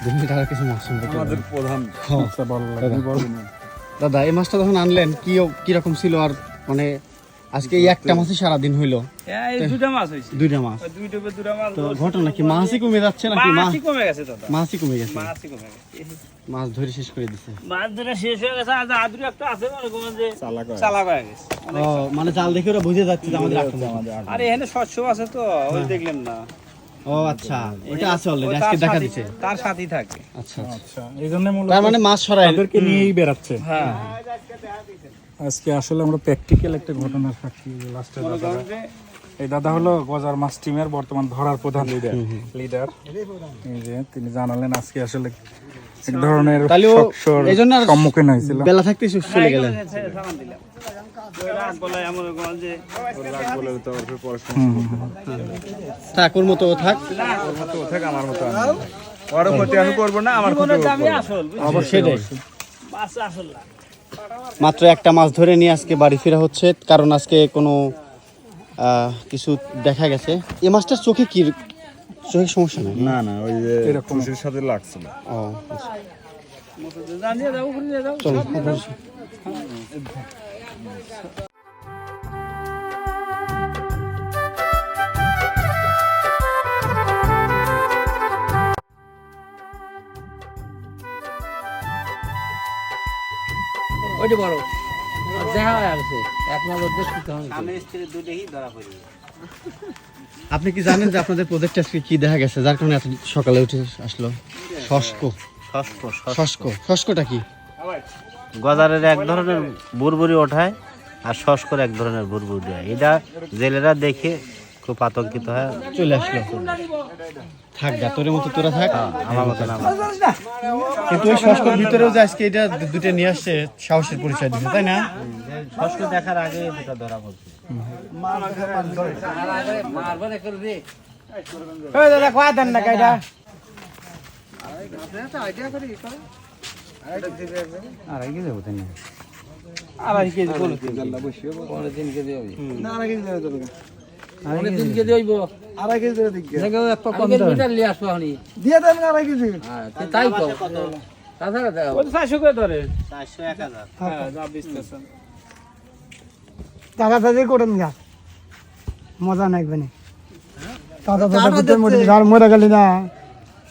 কিছু মাছ আমাদের প্রধান হ্যাঁ। মাছটা ভালো লাগে দাদা। এই মাছটা যখন আনলেন কি কীরকম ছিল? আর মানে আজকে এই একটা মাছই সারাদিন হইল। হ্যাঁ, এই দুটা মাছ হয়েছে। দুইটা মাছ। দুইটা দুটা মাছ তো ঘটনা কি? মাছই কমে যাচ্ছে নাকি? মাছই কমে গেছে দাদা। মাছই কমে গেছে। মাছই কমে গেছে। মাছ ধরে শেষ করে দিছে। মাছ ধরে শেষ হয়ে গেছে আর আদুরি একটা আছে মনে করেন যে চালাক। চালাক হয়ে গেছে। ও মানে জাল দেখে ওরা বুঝে যাচ্ছে যে আমাদের আগে। এখানে আছে তো ওই দেখলেন না। ও আচ্ছা। ওটা আছে অলরেডি আজকে দেখা দিছে। তার সাথেই থাকে। আচ্ছা আচ্ছা। আচ্ছা এই জন্য মূলত তার মানে মাছ সরাই তাদেরকে নিয়েই বেড়াচ্ছে। হ্যাঁ। আজকে আসলে আমরা প্র্যাকটিক্যাল একটা ঘটনার সাক্ষী লাস্টে দাদা এই দাদা হলো গজার মাছ টিমের বর্তমান ধরার প্রধান লিডার লিডার এই যে তিনি জানালেন আজকে আসলে এক ধরনের সম্মুখীন হয়েছিল বেলা থাকতে চলে গেলেন। থাক মতো থাক আসল বুঝছেন? সেটাই মাছ আসল না মাত্র একটা মাছ ধরে নিয়ে আজকে বাড়ি ফেরা হচ্ছে কারণ আজকে কোনো কিছু দেখা গেছে এই মাছটার চোখে কি চোখের সমস্যা নেই না না ওই যে এরকম। খুশির সাথে লাগছিল ও আচ্ছা। চলো ওইটি বড় আর দেখা হয়ে গেছে এক নজর দেখতে হবে আমি স্ত্রী দুটোই ধরা পড়ি আপনি কি জানেন যে আপনাদের প্রজেক্ট আজকে কি দেখা গেছে? যার কারণে এত সকালে উঠে আসলো। শস্ক শস্ক শস্ক শস্কটা কি? গজারের এক ধরনের বুরবুরি ওঠায় আর শস্কর এক ধরনের বুরবুরি হয় এটা জেলেরা দেখে খুব আতঙ্কিত হয়? চলে আসলো। থাক গা তোর মতো তোরা থাক। আমার মতন আমার। কিন্তু ওই শস্কর ভিতরেও যে আজকে এটা দুটো নিয়ে আসছে সাহসের পরিচয় দিচ্ছে তাই না? শস্ক দেখার আগে দুটো ধরা পড়ছে। মারবার করে রে আড়াই কেজি বলে পরের দিন কে দিবি পরের দিন কে দিবি দেখো এক পা কম মিটার লিয়ে আসব হনি দিয়ে দেন আড়াই কেজি। হ্যাঁ তাই তাছাড়া ওই করে ধরে। হ্যাঁ যা বিশতেছেন দাদা দাদি করেন গা। মজা নাকবে না দাদা দাদা করতেন মরে আর মরে গেলে না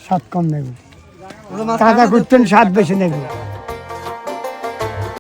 স্বাদ কম নেবে। দাদা করতেন স্বাদ বেশি নেবে।